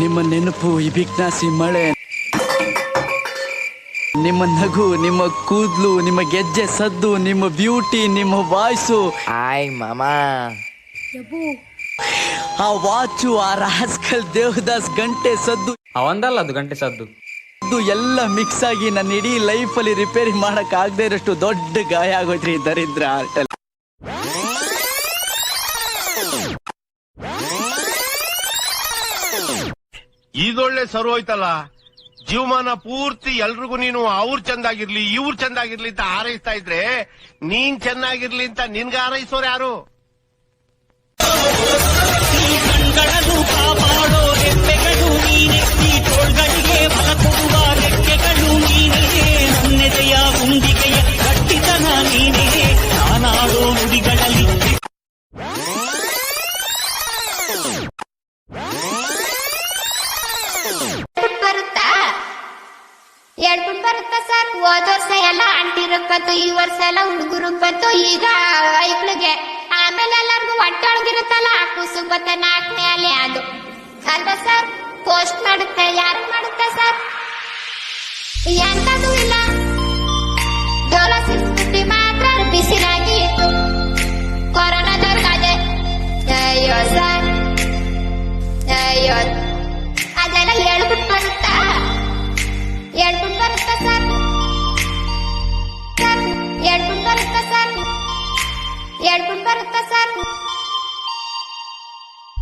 ನಿಮ್ಮ ನೆನಪು ಈ ಬಿಗ್ನಾಸಿ ಮಳೆ. ನಿಮ್ಮ ನಗು ನಿಮ್ಮ ಕೂದ್ಲು ನಿಮ್ಮ ಗೆಜ್ಜೆ ಸದ್ದು ನಿಮ್ಮ ಬ್ಯೂಟಿ ನಿಮ್ಮ ವಾಯ್ಸು. ಆಯ್ ಮಾಮಾ. ಆ ವಾಚು ಆ ರಾಸ್ಕಲ್ ದೇವದಾಸ್ ಗಂಟೆ ಸದ್ದು. ಅವಂದಲ್ಲ ಅದು ಗಂಟೆ ಸದ್ದು. ಅದು ಎಲ್ಲ ಮಿಕ್ಸ್ ಆಗಿ ನನ್ನ ಇಡೀ ಅಲ್ಲಿ ರಿಪೇರಿ ಮಾಡಕ್ ಆಗದೆ ಇರೋಷ್ಟು ದೊಡ್ಡ ಗಾಯ ಆಗೋದ್ರಿ ಈ ದರಿದ್ರ ಆರ್ಟಲ್ಲಿ ಇದೊಳ್ಳೆ ಸರು ಹೋಯ್ತಲ್ಲ. ಜೀವಮಾನ ಪೂರ್ತಿ ಎಲ್ರಿಗೂ ನೀನು ಅವ್ರು ಚಂದಾಗಿರ್ಲಿ, ಇವ್ರು ಚಂದಾಗಿರ್ಲಿ ಅಂತ ಹಾರೈಸ್ತಾ ಇದ್ರೆ ನೀನ್ ಚೆನ್ನಾಗಿರ್ಲಿ ಅಂತ ನಿನ್ಗ ಹಾರೈಸೋರು ಯಾರು? ಬರುತ್ತಾ ಸರ್. ಹೋದ ವರ್ಷ ಎಲ್ಲ ಅಂಟಿರಕ್ ಬಂತು ಈ ವರ್ಷ ಎಲ್ಲ ಹುಡುಗರಿಗೆ ಬಂತು ಈಗ ಐಕ್ಳಿಗೆ ಆಮೇಲೆ ಎಲ್ಲರಿಗೂ ಒಟ್ಟೊಳಗಿರುತ್ತಲ್ಲ, ಆ ಕೂಸು ಬತ್ತೆ ನಾಲ್ಕನೇ ಅಲ್ಲಿ ಅದು. ಅಲ್ವಾ ಸರ್? ಪೋಸ್ಟ್ ಮಾಡುತ್ತೆ, ಯಾರು ಮಾಡುತ್ತೆ ಸರ್? ಎಂತದೂ ಇಲ್ಲ.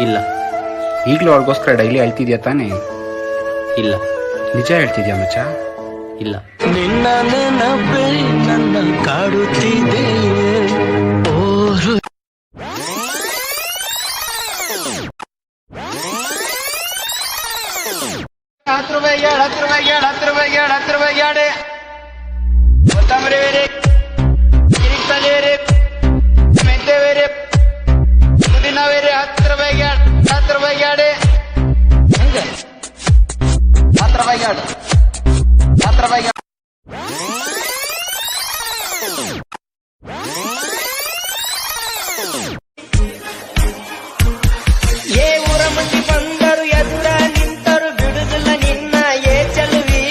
ಇಲ್ಲ ಈಗಲೂ ಅವಳಿಗೋಸ್ಕರ ಡೈಲಿ ಅಳ್ತಿದ್ಯಾ ತಾನೇ ಇಲ್ಲ ನಿಜ ಹೇಳ್ತಿದ್ಯಾ ಮಚ್ಚ ಇಲ್ಲ ನಿನ್ನ ನೆನಪೇ ನನ್ನ ಕಾಡುತ್ತಿದೆ ಹತ್ತು ರೂಪಾಯಿ ಹತ್ತು ರೂಪಾಯಿ ಹತ್ತು ರೂಪಾಯಿ ಹತ್ತು ರೂಪಾಯಿ ಹತ್ತು ರೂಪಾಯಿ ಏಳು ಏ ಊರ ಮಂದಿ ಬಂದರು ಎದುರ ನಿಂತರು ಬಿಡುದಿಲ್ಲ ನಿನ್ನ ಏ ಚಲುವಿ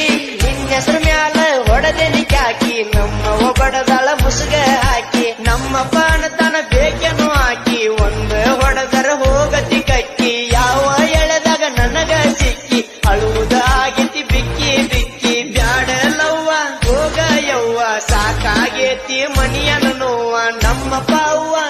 ನಿನ್ನ ಹೆಸರು ಮ್ಯಾಲ ಹೊಡೆದೆನಿ ಹಾಕಿ ನಮ್ಮ ಒಬಡದಳ ಮುಸುಗ ಹಾಕಿ ನಮ್ಮ ಪಾಣದ Papawa,